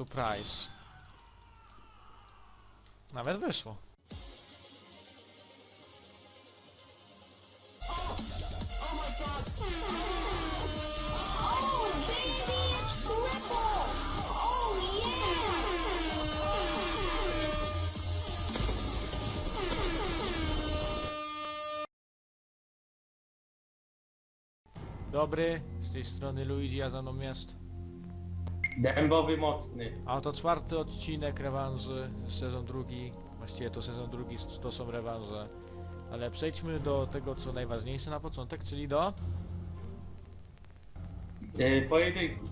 Surprise. Nawet wyszło. Dobry, z tej strony Luigi, a za mną jest. Dębowy mocny. A to czwarty odcinek rewanży, sezon drugi. Właściwie to sezon drugi, to są rewanże. Ale przejdźmy do tego, co najważniejsze na początek, czyli do Yy, pojedynku.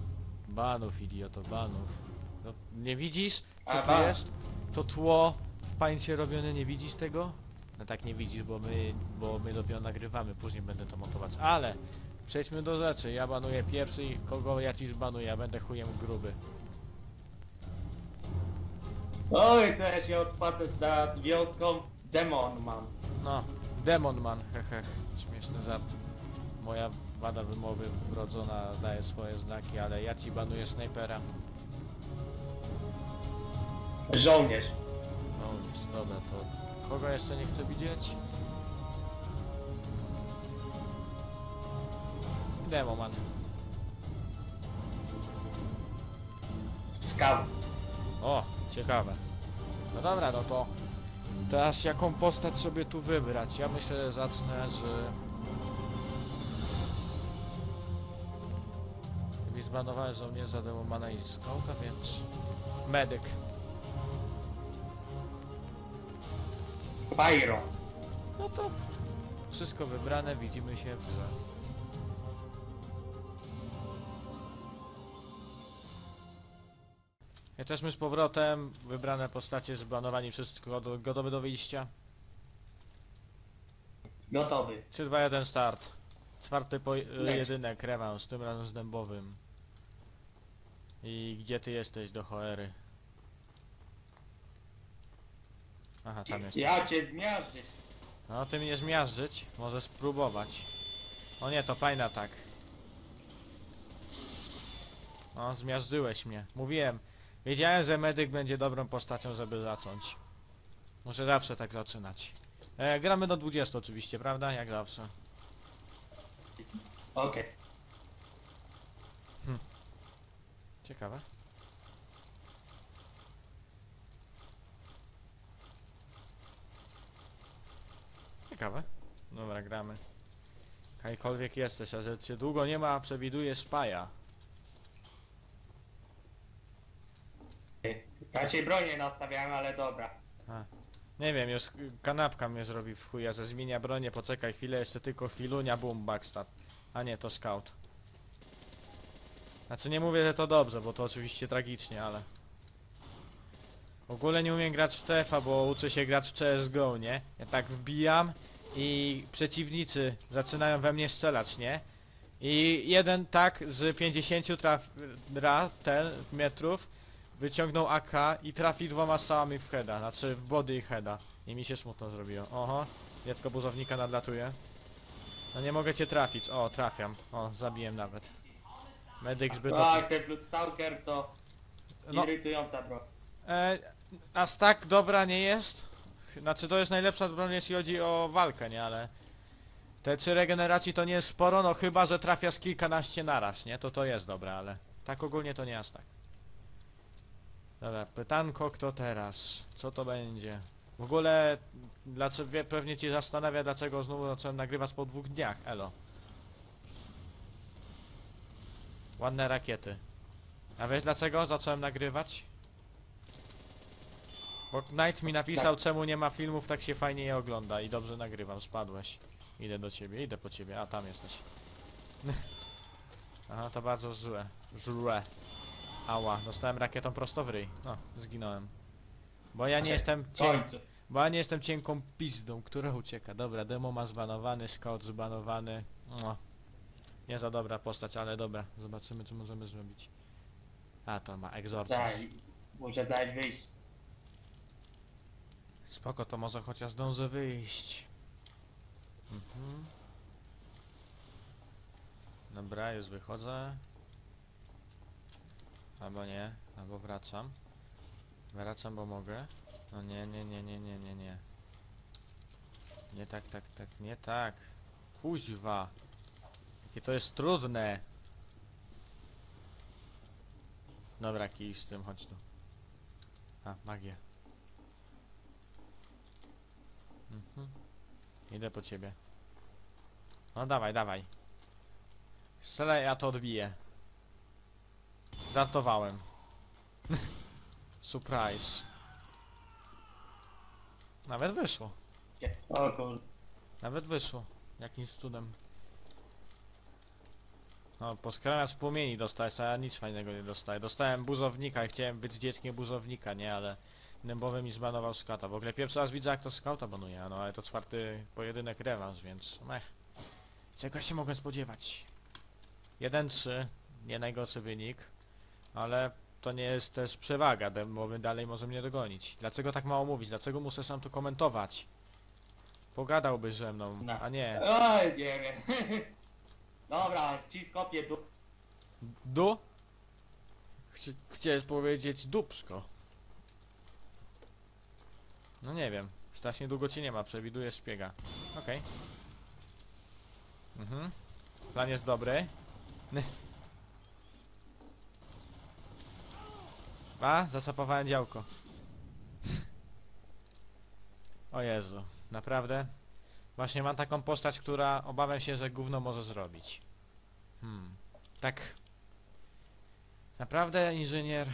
banów, idioto, banów. No, nie widzisz, co A, tu ban. jest? To tło w pańcie robione, nie widzisz tego? No tak nie widzisz, bo my, bo my dopiero nagrywamy, później będę to montować. Ale przejdźmy do rzeczy. Ja banuję pierwszy i kogo ja ci zbanuję, ja będę chujem gruby. Oj, to ja odpatrzę nad wioską. Demon mam. No, Demon Man, hehe, śmieszny żart. Moja wada wymowy wrodzona daje swoje znaki, ale ja ci banuję snajpera. Żołnierz. No dobra, to kogo jeszcze nie chcę widzieć? Demoman. Scout. O, ciekawe. No dobra, no to teraz jaką postać sobie tu wybrać? Ja myślę, że zacznę z... Mi zbanowałem żołnierza Demomana i Scouta, więc... Medyk. Pyro. No to wszystko wybrane, widzimy się w grze. Jesteśmy z powrotem, wybrane postacie zbanowani, wszystko do- gotowe do wyjścia. Gotowy. 3, 2, 1, start. Czwarty po Leć. jedynek, rewans, tym razem z dębowym. I gdzie ty jesteś do choery? Aha, tam jest. Ja cię zmiażdżę. No ty mnie zmiażdżyć, może spróbować. O nie, to fajny atak. No, zmiażdżyłeś mnie. Mówiłem, wiedziałem, że medyk będzie dobrą postacią, żeby zacząć. Muszę zawsze tak zaczynać. E, gramy do 20 oczywiście, prawda? Jak zawsze. Okej. Ciekawe. Ciekawe. Dobra, gramy. Jakakolwiek jesteś, a że cię długo nie ma, przewiduję spaja. Cię bronię nastawiałem, ale dobra. Nie wiem, już kanapka mnie zrobi w chuja, że zmienia bronię, poczekaj chwilę, jeszcze tylko chwilunia, boom, backstab. A nie, to scout. Znaczy nie mówię, że to dobrze, bo to oczywiście tragicznie, ale... W ogóle nie umiem grać w TFA, bo uczę się grać w CSGO, nie? Ja tak wbijam i przeciwnicy zaczynają we mnie strzelać, nie? I jeden tak z 50 traf... ra, ten, metrów wyciągnął AK i trafi dwoma strzałami w heada, znaczy w body i heada. I mi się smutno zrobiło. Oho, dziecko buzownika nadlatuje. No nie mogę cię trafić. O, trafiam. O, zabiłem nawet. Medyk zbyt... A, ten Blutsauker to No, irytująca bro. e, aż tak dobra nie jest. Znaczy to jest najlepsza broń jeśli chodzi o walkę, nie? Ale... Te trzy regeneracji to nie jest sporo, no chyba, że trafia z kilkanaście naraz, nie? To to jest dobre, ale... Tak ogólnie to nie aż tak. Dobra, pytanko kto teraz? Co to będzie? W ogóle, dlaczego, pewnie cię zastanawia dlaczego znowu zacząłem nagrywać po dwóch dniach, elo. Ładne rakiety. A wiesz dlaczego zacząłem nagrywać? Bo Knight mi napisał czemu nie ma filmów, tak się fajnie je ogląda i dobrze nagrywam, spadłeś. Idę do ciebie, idę po ciebie, a tam jesteś. Aha, to bardzo złe. Złe. Ała, dostałem rakietą prosto w ryj. No, zginąłem. Bo ja nie Znaczy, jestem końcu. Bo ja nie jestem cienką pizdą, która ucieka. Dobra, demo ma zbanowany, scout zbanowany. No. Nie za dobra postać, ale dobra. Zobaczymy co możemy zrobić. A, to ma egzorcyzm. Tak, muszę zaś wyjść. Spoko, to może chociaż zdążę wyjść. Mhm. Dobra, już wychodzę. Albo nie, albo wracam. Wracam, bo mogę. No nie, nie, nie, nie, nie, nie, nie. Nie tak, tak, tak, nie tak. Kuźwa. Jakie to jest trudne. Dobra, kij z tym, chodź tu. A, magia. Mhm. Idę po ciebie. No dawaj, dawaj. Strzelaj, ja to odbiję. Żartowałem. Surprise. Nawet wyszło. O kurde. Nawet wyszło. Jakimś cudem. No, poskrania z płomieni dostałeś, a ja nic fajnego nie dostaję. Dostałem buzownika i chciałem być dzieckiem buzownika, nie? Ale Nębowy mi zbanował skauta. W ogóle pierwszy raz widzę jak to skauta banuje, no ale to czwarty pojedynek rewanż, więc mech. Czego się mogę spodziewać? 1-3, nie najgorszy wynik, ale to nie jest też przewaga, Dębowy dalej może mnie dogonić. Dlaczego tak mało mówić? Dlaczego muszę sam tu komentować? Pogadałby ze mną, No. a nie. Oj, nie wiem. Dobra, ci skopię tu. Du? Chci chciałeś powiedzieć dupsko. No nie wiem. Strasznie długo ci nie ma, przewiduję szpiega. Okej. Mhm. Plan jest dobry. A, zasapowałem działko. O Jezu, naprawdę? Właśnie mam taką postać, która obawiam się, że gówno może zrobić. Hmm. Tak. Naprawdę, inżynier?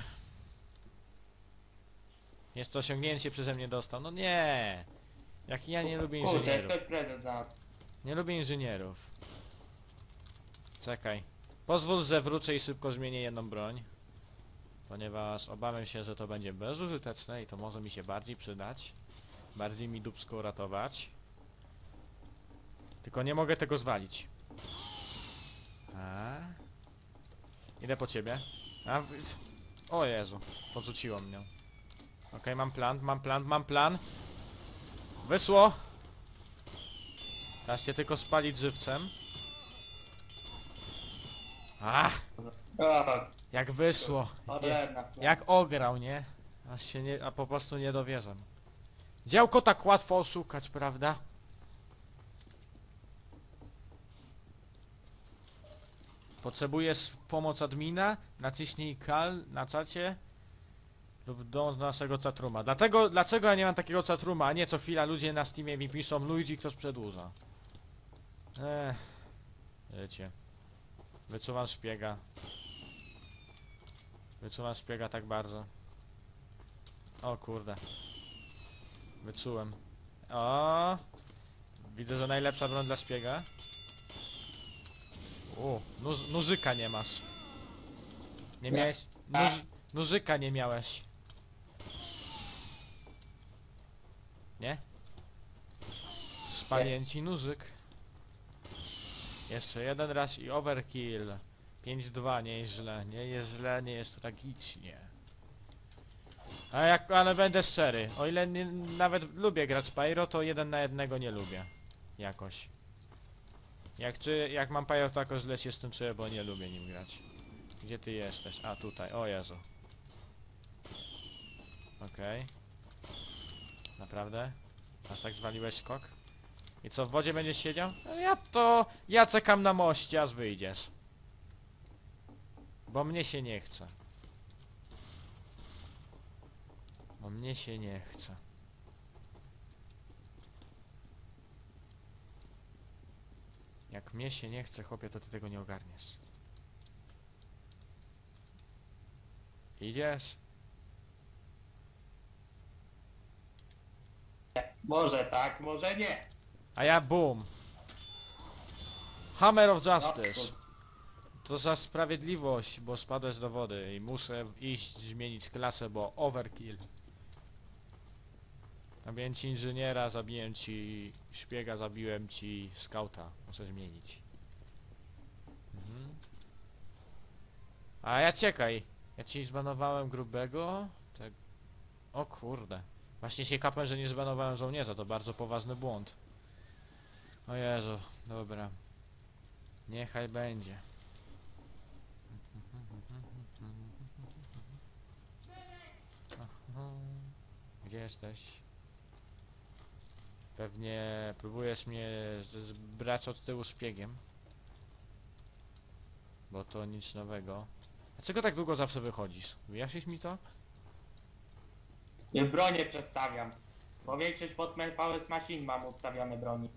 Jest to osiągnięcie przeze mnie dostał. No nie! Jak ja nie lubię inżynierów. prezent. Nie lubię inżynierów. Czekaj. Pozwól, że wrócę i szybko zmienię jedną broń. Ponieważ obawiam się, że to będzie bezużyteczne i to może mi się bardziej przydać. Bardziej mi dupsko uratować. Tylko nie mogę tego zwalić. A? Idę po ciebie. A, o Jezu, podrzuciło mnie. Okej, mam plan, mam plan, mam plan. Wysło! Teraz się tylko spalić żywcem. A, O, jak wyszło. Cholera. jak ograł, nie? Aż się nie, a po prostu nie dowierzam. Działko tak łatwo oszukać, prawda? Potrzebujesz pomoc admina? Naciśnij kal na czacie lub do naszego chatruma. Dlatego, dlaczego ja nie mam takiego chatruma, a nie co chwila ludzie na Steamie mi piszą Luigi ktoś przedłuża. Ech, wiecie. Wyczuwam szpiega. Wyczuwam szpiega tak bardzo. O kurde. Wyczułem. O! Widzę, że najlepsza broń dla szpiega. U, nóż, nóżyka nie masz. Nie Nie. miałeś... Nóż, nie miałeś. Nie? Spalięci nóżyk. Jeszcze jeden raz i overkill. 5-2, nie jest źle, nie jest źle, nie jest tragicznie. A jak, ale będę szczery, o ile nie, nawet lubię grać Pyro, to jeden na jednego nie lubię. Jakoś. Jak czy, jak mam Pyro, to jakoś źle się z tym czuję, bo nie lubię nim grać. Gdzie ty jesteś? A, tutaj, o Jezu. Okej. Naprawdę? Aż tak zwaliłeś skok? I co, w wodzie będziesz siedział? No ja to... Ja czekam na moście, aż wyjdziesz. Bo mnie się nie chce. Bo mnie się nie chce. Jak mnie się nie chce, chłopie, to ty tego nie ogarniesz. Idziesz? Może tak, może nie. A ja boom. Hammer of No, Justice. To za sprawiedliwość, bo spadłeś do wody i muszę iść zmienić klasę, bo overkill. Zabiłem ci inżyniera, zabiłem ci szpiega, zabiłem ci skauta. Muszę zmienić. Mhm. A ja czekaj. Ja ci zbanowałem grubego. Tak. O kurde. Właśnie się kapłem, że nie zbanowałem żołnierza. To bardzo poważny błąd. O Jezu, dobra. Niechaj będzie. Jesteś? Pewnie próbujesz mnie zbrać od tyłu szpiegiem. Bo to nic nowego. Dlaczego tak długo zawsze wychodzisz? Wyjaśnisz mi to? Nie bronię przedstawiam. Bo większość pod Power Machine mam ustawione broni.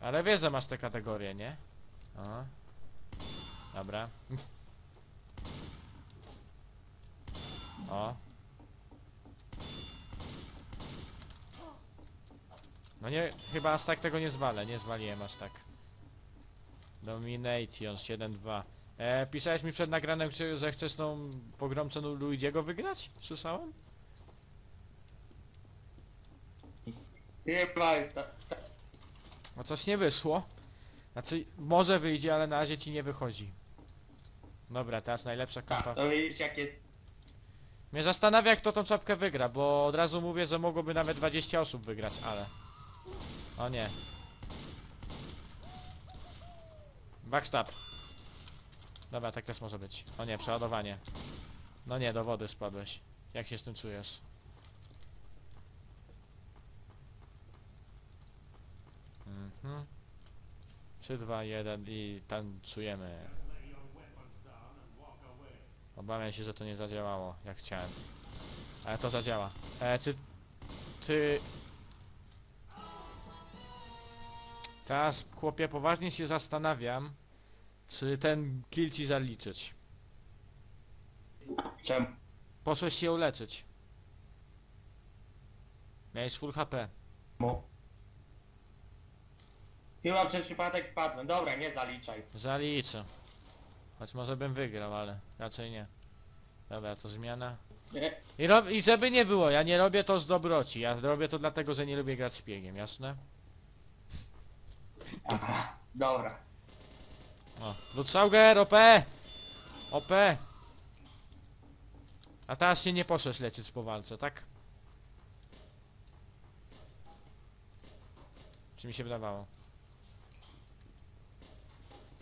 Ale wiesz, że masz te kategorie, nie? Aha. Dobra. O. No nie, chyba aż tak tego nie zwalę, nie zwaliłem aż tak. Domination 7-2. E, pisałeś mi przed nagranem, że chcesz tą pogromcę Luigiego wygrać? Słyszałem? Chyba, ta, ta, No coś nie wyszło. Znaczy, może wyjdzie, ale na razie ci nie wychodzi. Dobra, teraz najlepsza kampa. to widzisz jak jest... Mnie zastanawia kto tą czapkę wygra, bo od razu mówię, że mogłoby nawet 20 osób wygrać, ale... O nie. Backstab. Dobra, tak też może być. O nie, przeładowanie. No nie, do wody spadłeś. Jak się z tym czujesz? Mhm. 3, 2, 1 i tancujemy. Obawiam się, że to nie zadziałało, jak chciałem. Ale to zadziała. E, czy... Ty... Teraz, chłopie, poważnie się zastanawiam, czy ten kill ci zaliczyć. Czemu? Poszłeś się uleczyć. Miałeś full HP. Chyba przez przypadek wpadłem. Dobra, nie zaliczaj. Zaliczę. Choć może bym wygrał, ale raczej nie. Dobra, to zmiana. Nie? I, rob, I żeby nie było, ja nie robię to z dobroci. Ja robię to dlatego, że nie lubię grać szpiegiem, jasne? Aha, dobra. O, Lutsauger, OP! OP! A teraz się nie poszłeś leczyć po walce, tak? Czy mi się wydawało?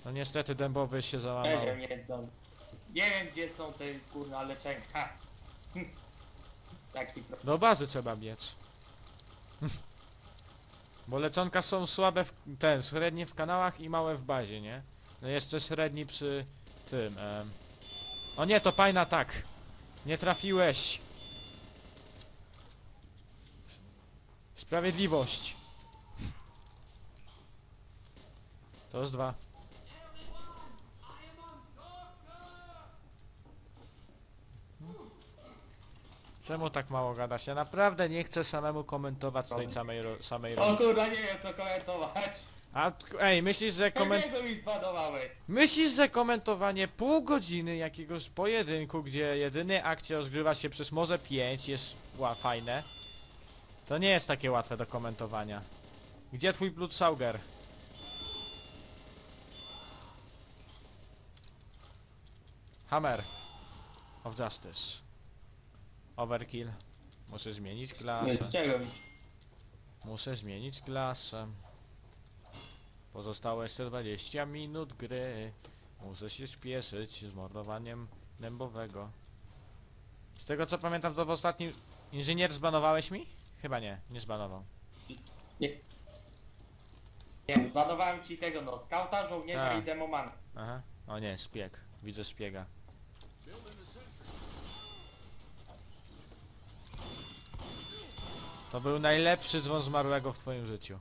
No niestety dębowy się załamał. Nie wiem, nie znam. Nie wiem gdzie są te kurna leczenia. Ha. Taki. Do bazy trzeba biec. Bo leconka są słabe w ten, średnie w kanałach i małe w bazie, nie? No jeszcze średni przy tym. Em. O nie, to fajna tak. Nie trafiłeś. Sprawiedliwość. To jest dwa. Czemu tak mało gadasz? Ja naprawdę nie chcę samemu komentować tej samej, ro samej O roli. kurwa nie wiem co komentować. A t- ej, myślisz, że koment... Mi. Myślisz, że komentowanie pół godziny jakiegoś pojedynku, gdzie jedyny akcja rozgrywa się przez może 5 jest ła, fajne? To nie jest takie łatwe do komentowania. Gdzie twój Bloodsauger? Hammer of Justice. Overkill. Muszę zmienić klasę. z czego mi? Muszę zmienić klasę. Pozostało jeszcze 20 minut gry. Muszę się spieszyć z mordowaniem dębowego. Z tego co pamiętam to w ostatnim... Inżynier zbanowałeś mi? Chyba nie, nie zbanował. Nie. Nie, zbanowałem ci tego no, skauta, żołnierza Tak. i demomana. Aha. O nie, szpieg. Widzę szpiega. To był najlepszy dzwon zmarłego w twoim życiu.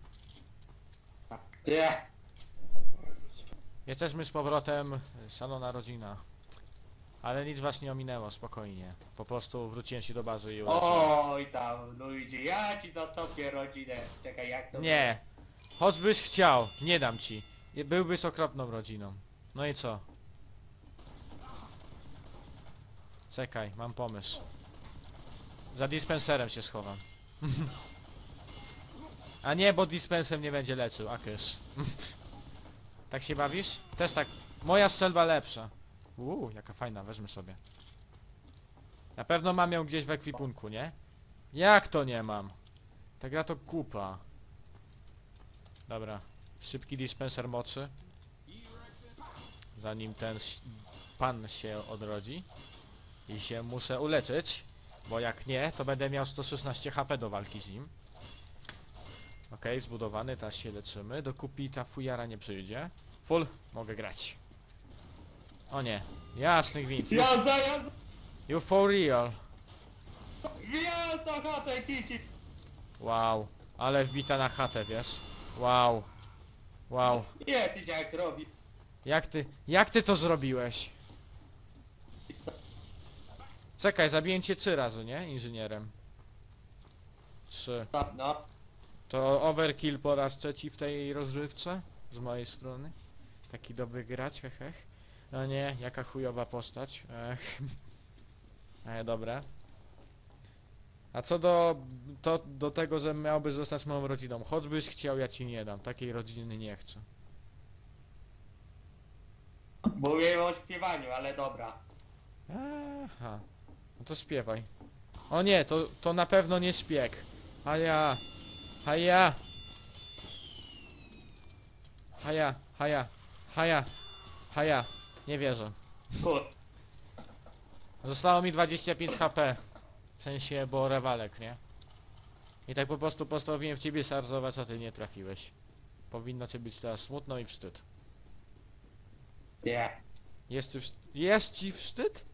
Ty. Jesteśmy z powrotem, szalona rodzina. Ale nic was nie ominęło, spokojnie. Po prostu wróciłem się do bazy i uleczyłem. Oj tam, Luigi, ja ci zastąpię rodzinę. Czekaj, jak to... Nie! Choćbyś chciał, nie dam ci. I Byłbyś okropną rodziną. No i co? Czekaj, mam pomysł. Za dispenserem się schowam. A nie, bo dispensem nie będzie leczył, akys. tak się bawisz? Też tak. Moja strzelba lepsza. Uuu, jaka fajna, wezmę sobie. Na pewno mam ją gdzieś w ekwipunku, nie? Jak to nie mam? Ta gra to kupa. Dobra. Szybki dispenser mocy. Zanim ten pan się odrodzi. I się muszę uleczyć. Bo jak nie, to będę miał 116 HP do walki z nim. Okej, zbudowany, teraz się leczymy. Do kupi ta fujara nie przyjdzie. Full, mogę grać. O nie, jasny gwint. Jazda, jazda! you for real. Jazda, chatę, kici! Wow, ale wbita na chatę, wiesz? Wow. Wow. Nie, ty jak robi. Jak ty, jak ty to zrobiłeś? Czekaj, zabiję cię trzy razy, nie? Inżynierem. Trzy. No, no. To overkill po raz trzeci w tej rozrywce? Z mojej strony. Taki dobry grać, hehech. No nie, jaka chujowa postać. Ech. E, dobra. A co do, to, do tego, że miałbyś zostać moją rodziną. Choćbyś chciał, ja ci nie dam. Takiej rodziny nie chcę. Mówię o śpiewaniu, ale dobra. Aha. No to śpiewaj. O nie, to, to na pewno nie szpieg. A ja. A ja. A ja. A ja. A ja. A ja. Nie wierzę. Zostało mi 25 HP. W sensie, bo rewalek, nie? I tak po prostu postanowiłem w ciebie sarzować, a ty nie trafiłeś. Powinno cię być teraz smutno i wstyd. Nie. Jest, ci wst- jest ci wstyd?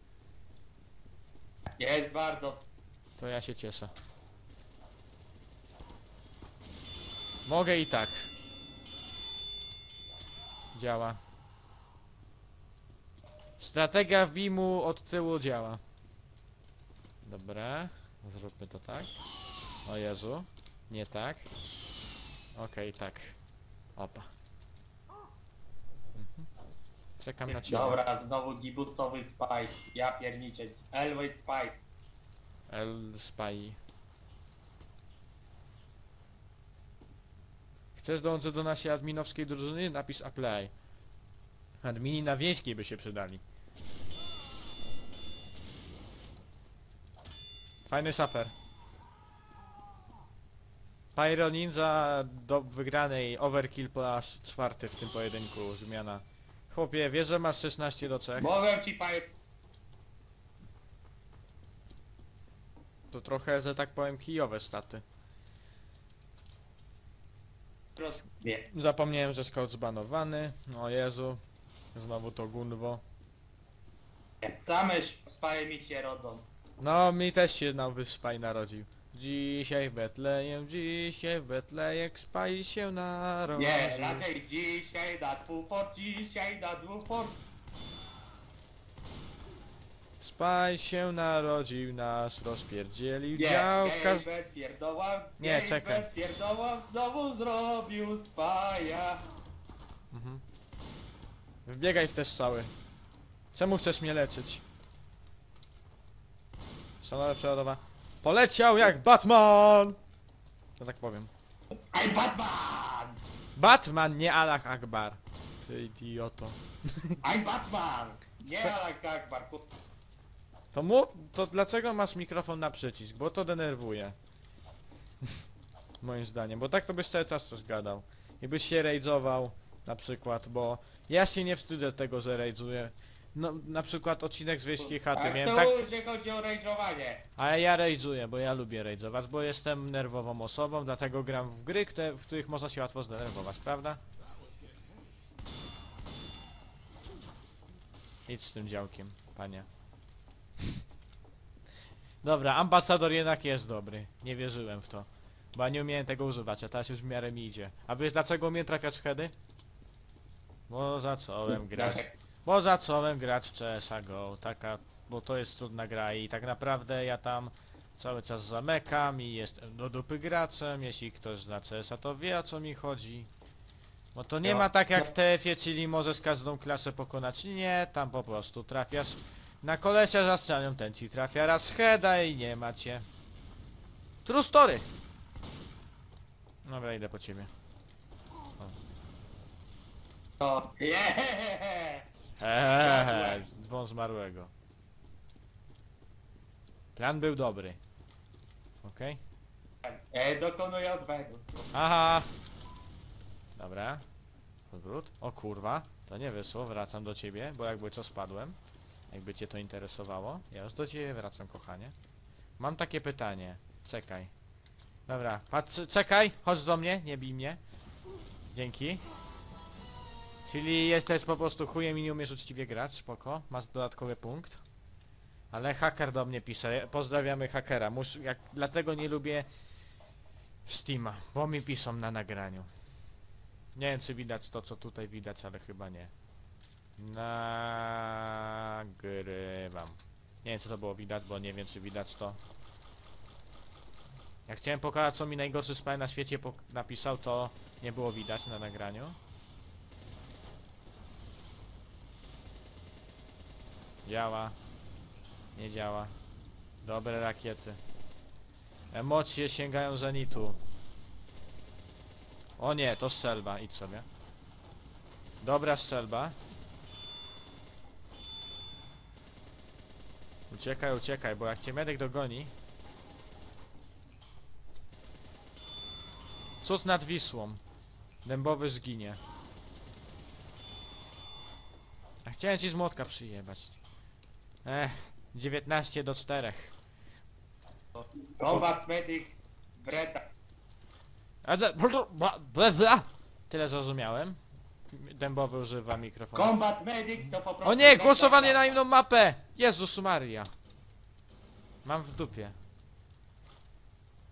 Jest bardzo... To ja się cieszę. Mogę i tak. Działa. Strategia WIM-u od tyłu działa. Dobra, zróbmy to tak. O Jezu, nie tak. Okej, tak. Opa. Czekam na ciebie. Dobra, znowu gibusowy spike. Ja pierniczę. Elway spike. L Spy. Chcesz dołączyć do naszej adminowskiej drużyny? Napisz apply. Admini na wieńskiej by się przydali. Fajny saper. Pyro Ninja do wygranej overkill po raz czwarty w tym pojedynku zmiana. Chłopie, wiesz, że masz 16 do 3? Mogę ci paj... To trochę, że tak powiem, kijowe staty. Nie. Zapomniałem, że scout zbanowany. O Jezu. Znowu to Gunwo. Same spaje mi się rodzą. No, mi też się nowy spaj narodził. Dzisiaj w Betlejem, dzisiaj w Betlejem spaj się narodził. Nie, raczej dzisiaj na dwuport, dzisiaj na dwuport. Spaj się narodził, nas rozpierdzielił Nie, działka. z- pierdoła, Nie, Gejbę czekaj. pierdoła, znowu zrobił spaja. Mhm. Wbiegaj w te strzały. Czemu chcesz mnie leczyć? Szanowa przeładowa. Poleciał jak Batman! To tak powiem. I'm Batman! Batman, nie Allah Akbar. Ty idioto. I'm Batman! Nie? Alak Akbar, To mów, to dlaczego masz mikrofon na przycisk? Bo to denerwuje. Moim zdaniem, bo tak to byś cały czas coś gadał. I byś się rage'ował, na przykład, bo ja się nie wstydzę tego, że rage'uję. No, na przykład odcinek z Wieśkiej Chaty Ale miałem to tak... już nie chodzi o rage'owanie. Ale ja rage'uję, bo ja lubię rage'ować, bo jestem nerwową osobą, dlatego gram w gry, kte- w których można się łatwo zdenerwować, prawda? Idź z tym działkiem, panie. Dobra, ambasador jednak jest dobry. Nie wierzyłem w to. Bo ja nie umiałem tego używać, a teraz już w miarę mi idzie. A wiesz dlaczego umiem trafiać w heady? Bo zacząłem grać. Dlaczego? Bo zacząłem grać w CSA GO, taka, bo to jest trudna gra i tak naprawdę ja tam cały czas zamykam i jestem do dupy graczem, jeśli ktoś zna CSA to wie o co mi chodzi. Bo to nie ma tak jak w TF-ie, czyli możesz każdą klasę pokonać, nie, tam po prostu trafiasz na kolesia za ścianą, ten ci trafia raz heada i nie macie. True story! Dobra, idę po ciebie. To... Jehehehe. Eee, dzwon zmarłego. Plan był dobry. Okej. E, dokonuję odwetu. Aha. Dobra. Powrót. O kurwa. To nie wyszło. Wracam do ciebie, bo jakby co spadłem. Jakby cię to interesowało. Ja już do ciebie wracam, kochanie. Mam takie pytanie. Czekaj. Dobra, patrz, czekaj, chodź do mnie, nie bij mnie. Dzięki. Czyli jesteś po prostu chujem i nie umiesz uczciwie grać, spoko, masz dodatkowy punkt. Ale haker do mnie pisze, pozdrawiamy hakera, Mus, jak, dlatego nie lubię Steama, bo mi piszą na nagraniu. Nie wiem czy widać to co tutaj widać, ale chyba nie. Nagrywam. Nie wiem co to było widać, bo nie wiem czy widać to. Jak chciałem pokazać co mi najgorszy spaj na świecie napisał, to nie było widać na nagraniu. Działa. Nie działa. Dobre rakiety. Emocje sięgają zenitu. O nie, to strzelba, idź sobie. Dobra strzelba. Uciekaj, uciekaj, bo jak cię medek dogoni... Cud nad Wisłą. Dębowy zginie. A chciałem ci z młotka przyjebać. Ech, 19 do 4. Combat Medic Breta. A da- bla- bla- bla- bla. Tyle zrozumiałem. Dębowy używa mikrofonu. Combat Medic to po prostu... O nie, głosowanie na inną mapę! Jezus Maria. Mam w dupie.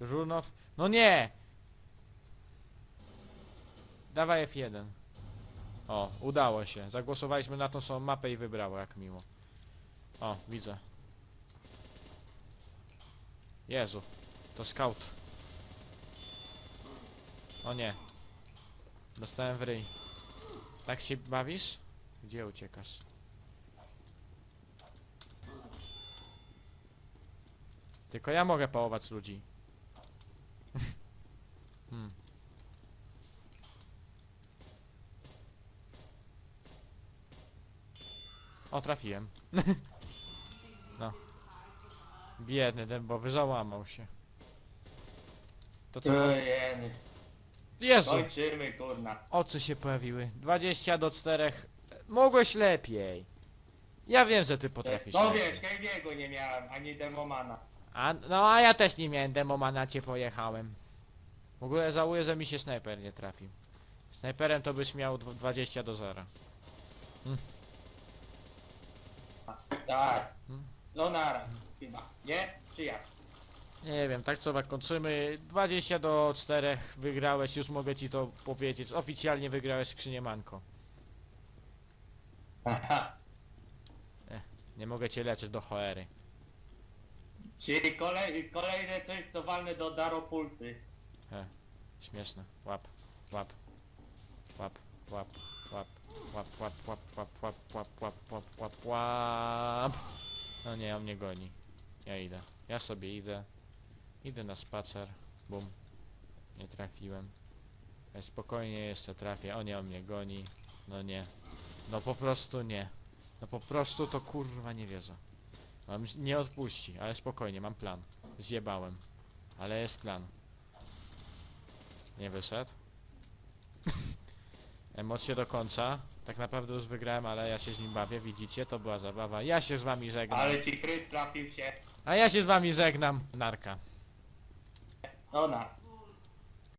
Runow... No nie! Dawaj F1. O, udało się. Zagłosowaliśmy na tą samą mapę i wybrało, jak miło. O, widzę. Jezu, to scout. O nie. Dostałem w ryj. Tak się bawisz? Gdzie uciekasz? Tylko ja mogę pałować ludzi. hmm. O, trafiłem. Biedny dębowy, załamał się. To co? Ojej, Jezu! kończymy kurna. Oczy się pojawiły. 20 do 4. Mogłeś lepiej. Ja wiem, że ty potrafisz No lepiej. wiesz, Heavy'ego nie miałem, ani Demomana. A, no a ja też nie miałem demomana, cię pojechałem. W ogóle żałuję, że mi się snajper nie trafił. Snajperem to byś miał dw- 20 do 0. Tak. Hmm? No nara, chyba. Nie? Czy jak? Nie wiem, tak co tak kończymy. 20 do 4 wygrałeś, już mogę ci to powiedzieć. Oficjalnie wygrałeś skrzynię Manko. Haha. Nie mogę cię leczyć do cholery. Czyli kolej, kolejne coś, co walne do Daropulty. He, śmieszne. Łap, łap, łap, łap, łap, łap, łap, łap, łap, łap, łap, łap, łap, łap, łap. No nie, on mnie goni. Ja idę. Ja sobie idę. Idę na spacer. Bum. Nie trafiłem. Ja spokojnie jeszcze trafię. O nie, on mnie goni. No nie. No po prostu nie. No po prostu to kurwa nie wierzę. Mam, nie odpuści, ale spokojnie, mam plan. Zjebałem. Ale jest plan. Nie wyszedł. Emocje do końca. Tak naprawdę już wygrałem, ale ja się z nim bawię, widzicie? To była zabawa. Ja się z wami żegnam. Ale ci kryt trafił się. A ja się z wami żegnam. Narka. No na.